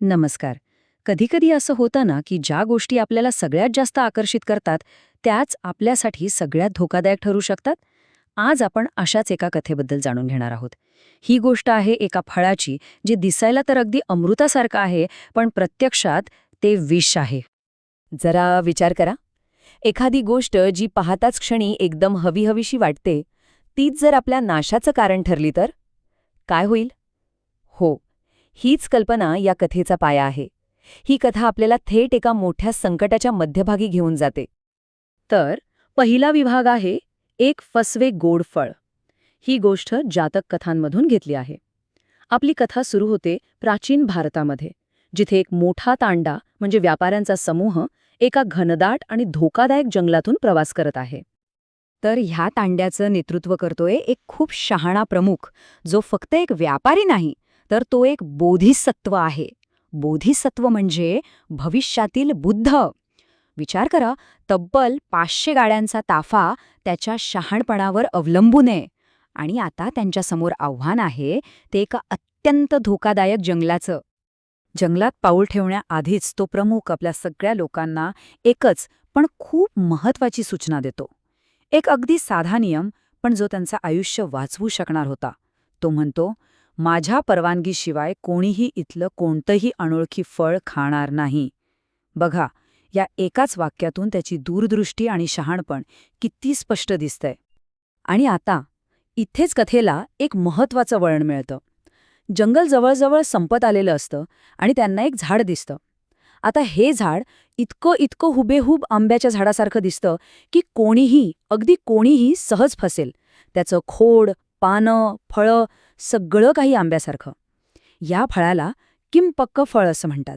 नमस्कार. कधीकधी असं होतं ना की ज्या गोष्टी आपल्याला सगळ्यात जास्त आकर्षित करतात त्याच आपल्यासाठी सगळ्यात धोकादायक ठरू शकतात? आज आपण अशाच एका कथेबद्दल जाणून घेणार आहोत. ही गोष्ट आहे एका फळाची जी दिसायला तर अगदी अमृतासारखं आहे पण प्रत्यक्षात ते विष आहे. जरा विचार करा. एखादी गोष्ट जी पाहताच क्षणी एकदम हवीहवीशी वाटते तीच जर आपल्या नाशाचं कारण ठरली तर? काय होईल? हो. हीच कल्पना या कथेचा पाया आहे. ही कथा आपल्याला थेट एका मोठ्या संकटाच्या मध्यभागी घेऊन जाते. तर पहिला विभाग आहे एक फसवे गोडफळ. ही गोष्ट जातक कथांमधून घेतली आहे. आपली कथा सुरू होते प्राचीन भारतामध्ये जिथे एक मोठा तांडा म्हणजे व्यापाऱ्यांचा समूह एका घनदाट आणि धोकादायक जंगलातून प्रवास करत आहे. तर ह्या तांड्याचं नेतृत्व करतोय एक खूप शहाणा प्रमुख जो फक्त एक व्यापारी नाही तर तो एक बोधिसत्व आहे. बोधिसत्व म्हणजे भविष्यातील बुद्ध. विचार करा तब्बल पाचशे गाड्यांचा ताफा त्याच्या शहाणपणावर अवलंबून आहे. आणि आता त्यांच्यासमोर आव्हान आहे ते एका अत्यंत धोकादायक जंगलाचं. जंगलात पाऊल ठेवण्याआधीच तो प्रमुख आपल्या सगळ्या लोकांना एकच पण खूप महत्वाची सूचना देतो. एक अगदी साधा नियम पण जो त्यांचं आयुष्य वाचवू शकणार होता. तो म्हणतो माझ्या परवानगीशिवाय कोणीही इथलं कोणतंही अनोळखी फळ खाणार नाही. बघा या एकाच वाक्यातून त्याची दूरदृष्टी आणि शहाणपण किती स्पष्ट दिसतंय. आणि आता इथेच कथेला एक महत्वाचं वळण मिळतं. जंगल जवळजवळ संपत आलेलं असतं आणि त्यांना एक झाड दिसतं. आता हे झाड इतकं इतकं हुबेहूब आंब्याच्या झाडासारखं दिसतं की कोणीही अगदी कोणीही सहज फसेल. त्याचं खोड पानं फळं सगळं काही आंब्यासारखं. या फळाला किमपक्क फळ असं म्हणतात.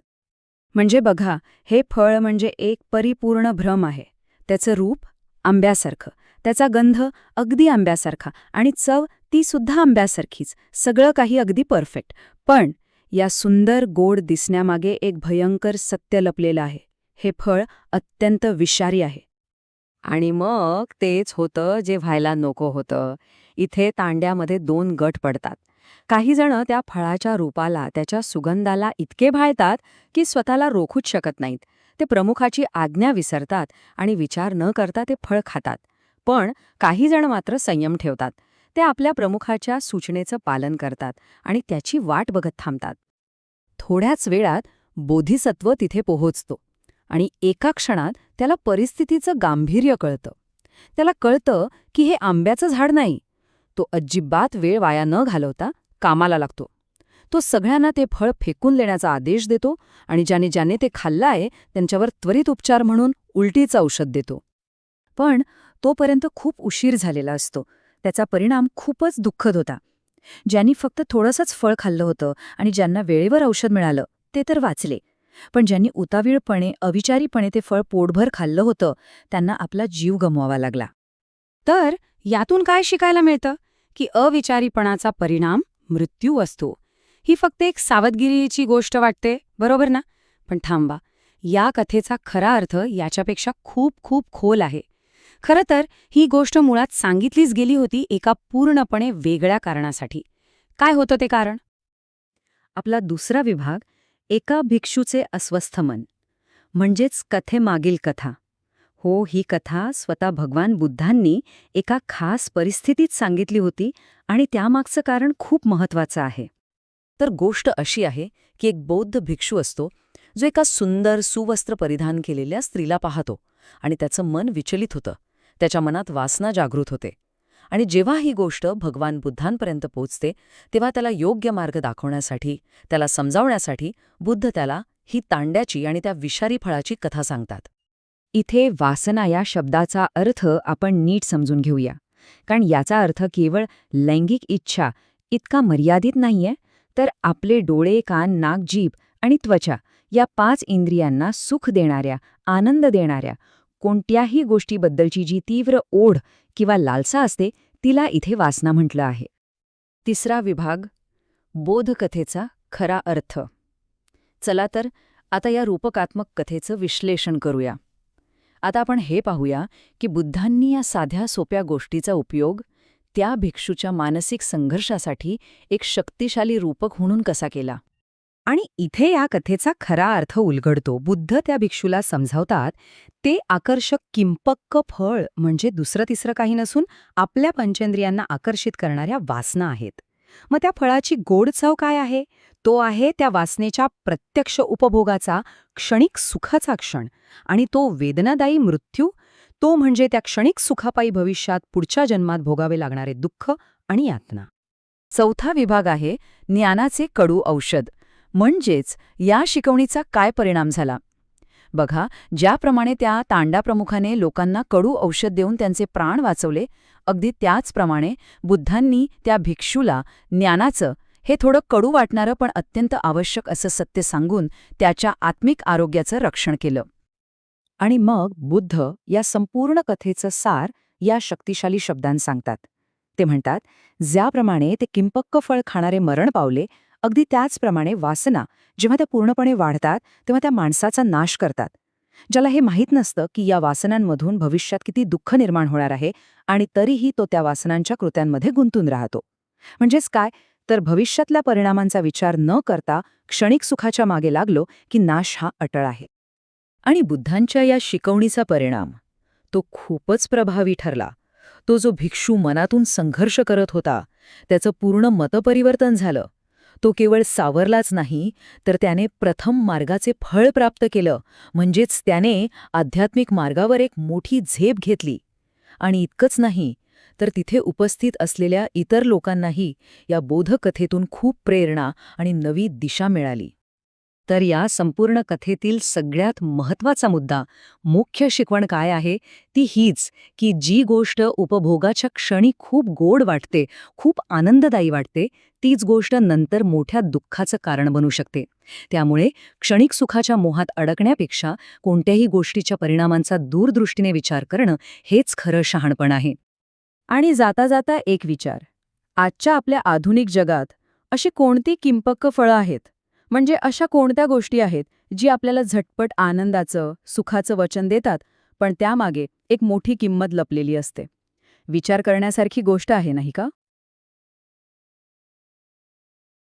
म्हणजे बघा हे फळ म्हणजे एक परिपूर्ण भ्रम आहे. त्याचं रूप आंब्यासारखं. त्याचा गंध अगदी आंब्यासारखा आणि चव ती सुद्धा आंब्यासारखीच. सगळं काही अगदी परफेक्ट. पण या सुंदर गोड दिसण्यामागे एक भयंकर सत्य लपलेलं आहे. हे फळ अत्यंत विषारी आहे. आणि मग तेच होतं जे व्हायला नको होतं. इथे तांड्यामध्ये दोन गट पडतात. काही जण त्या फळाच्या रूपाला त्याच्या सुगंधाला इतके भाळतात की स्वतःला रोखूच शकत नाहीत. ते प्रमुखाची आज्ञा विसरतात आणि विचार न करता ते फळ खातात. पण काही जण मात्र संयम ठेवतात. ते आपल्या प्रमुखाच्या सूचनेचं पालन करतात आणि त्याची वाट बघत थांबतात. थोड्याच वेळात बोधिसत्व तिथे पोहोचतो आणि एका क्षणात त्याला परिस्थितीचं गांभीर्य कळतं. त्याला कळतं की हे आंब्याचं झाड नाही. तो अजिबात वेळ वाया न घालवता कामाला लागतो. तो सगळ्यांना ते फळ फेकून देण्याचा आदेश देतो आणि ज्याने ज्याने ते खाल्लं आहे त्यांच्यावर त्वरित उपचार म्हणून उलटीचं औषध देतो. पण तोपर्यंत खूप उशीर झालेला असतो. त्याचा परिणाम खूपच दुःखद होता. ज्यांनी फक्त थोडंसंच फळ खाल्लं होतं आणि ज्यांना वेळेवर औषध मिळालं ते तर वाचले. पण ज्यांनी उतावीळपणे अविचारीपणे ते फळ पोटभर खाल्लं होतं त्यांना आपला जीव गमवावा लागला. तर यातून काय शिकायला मिळतं? की अविचारीपणाचा परिणाम मृत्यू असतो. ही फक्त एक सावधगिरीची गोष्ट वाटते बरोबर ना? पण थांबा या कथेचा खरा अर्थ याच्यापेक्षा खूप खूप खोल आहे. खरं तर ही गोष्ट मुळात सांगितलीच गेली होती एका पूर्णपणे वेगळ्या कारणासाठी. काय होतं ते कारण? आपला दुसरा विभाग एका भिक्षूचे अस्वस्थ मन म्हणजेच कथेमागील कथा. हो ही कथा स्वतः भगवान बुद्धांनी एका खास परिस्थितीत सांगितली होती आणि त्यामागचं कारण खूप महत्वाचं आहे. तर गोष्ट अशी आहे की एक बौद्ध भिक्षू असतो जो एका सुंदर सुवस्त्र परिधान केलेल्या स्त्रीला पाहतो आणि त्याचं मन विचलित होतं. त्याच्या मनात वासना जागृत होते. आणि जेव्हा ही गोष्ट भगवान बुद्धांपर्यंत पोचते तेव्हा त्याला योग्य मार्ग दाखवण्यासाठी त्याला समजावण्यासाठी बुद्ध त्याला ही तांड्याची आणि त्या विषारी फळाची कथा सांगतात. इथे वासना या शब्दाचा अर्थ आपण नीट समजून घेऊया. कारण याचा अर्थ केवळ लैंगिक इच्छा इतका मर्यादित नाहीये तर आपले डोळे कान नाक जीभ आणि त्वचा या पाच इंद्रियांना सुख देणाऱ्या आनंद देणाऱ्या कोणत्याही गोष्टीबद्दलची जी तीव्र ओढ किंवा लालसा असते तिला इथे वासना म्हटलं आहे. तिसरा विभाग बोधकथेचा खरा अर्थ. चला तर आता या रूपकात्मक कथेचं विश्लेषण करूया. आता आपण हे पाहूया की बुद्धांनी या साध्या सोप्या गोष्टीचा उपयोग त्या भिक्षूच्या मानसिक संघर्षासाठी एक शक्तिशाली रूपक म्हणून कसा केला. आणि इथे या कथेचा खरा अर्थ उलगडतो. बुद्ध त्या भिक्षूला समजावतात ते आकर्षक किंपक्क फळ म्हणजे दुसरं तिसरं काही नसून आपल्या पंचेंद्रियांना आकर्षित करणाऱ्या वासना आहेत. मग त्या फळाची गोड चव काय आहे? तो आहे त्या वासनेच्या प्रत्यक्ष उपभोगाचा क्षणिक सुखाचा क्षण. आणि तो वेदनादायी मृत्यू तो म्हणजे त्या क्षणिक सुखापायी भविष्यात पुढच्या जन्मात भोगावे लागणारे दुःख आणि यातना. चौथा विभाग आहे ज्ञानाचे कडू औषध. म्हणजेच या शिकवणीचा काय परिणाम झाला? बघा ज्याप्रमाणे त्या तांडाप्रमुखाने लोकांना कडू औषध देऊन त्यांचे प्राण वाचवले अगदी त्याचप्रमाणे बुद्धांनी त्या भिक्षूला ज्ञानाचं हे थोडं कडू वाटणारं पण अत्यंत आवश्यक असं सत्य सांगून त्याच्या आत्मिक आरोग्याचं रक्षण केलं. आणि मग बुद्ध या संपूर्ण कथेचं सार या शक्तिशाली शब्दांत सांगतात. ते म्हणतात ज्याप्रमाणे ते किंपक्क फळ खाणारे मरण पावले अगदी त्याचप्रमाणे वासना जेव्हा त्या पूर्णपणे वाढतात तेव्हा त्या माणसाचा नाश करतात. ज्याला हे माहीत नसतं की या वासनांमधून भविष्यात किती दुःख निर्माण होणार आहे आणि तरीही तो त्या वासनांच्या कृत्यांमध्ये गुंतून राहतो. म्हणजेच काय? तर भविष्यातल्या परिणामांचा विचार न करता क्षणिक सुखाच्या मागे लागलो की नाश हा अटळ आहे. आणि बुद्धांच्या या शिकवणीचा परिणाम तो खूपच प्रभावी ठरला. तो जो भिक्षू मनातून संघर्ष करत होता त्याचं पूर्ण मतपरिवर्तन झालं. तो केवळ सावरलाच नाही तर त्याने प्रथम मार्गाचे फळ प्राप्त केलं म्हणजेच त्याने आध्यात्मिक मार्गावर एक मोठी झेप घेतली. आणि इतकंच नाही तर तिथे उपस्थित असलेल्या इतर लोकांनाही या बोधकथेतून खूप प्रेरणा आणि नवी दिशा मिळाली. तर या संपूर्ण कथेतील सगळ्यात महत्त्वाचा मुद्दा मुख्य शिकवण काय आहे ती हीच की जी गोष्ट उपभोगाच्या क्षणी खूप गोड वाटते खूप आनंददायी वाटते तीच गोष्ट नंतर मोठ्या दुःखाचं कारण बनू शकते. त्यामुळे क्षणिक सुखाच्या मोहात अडकण्यापेक्षा कोणत्याही गोष्टीच्या परिणामांचा दूरदृष्टीने विचार करणं हेच खरं शहाणपण आहे. आणि जाता जाता एक विचार. आजच्या आपल्या आधुनिक जगात अशी कोणती किंपक्क फळं आहेत? म्हणजे अशा कोणत्या गोष्टी आहेत जी आपल्याला झटपट आनंदाचं सुखाचं वचन देतात पण त्यामागे एक मोठी किंमत लपलेली असते? विचार करण्यासारखी गोष्ट आहे नाही का?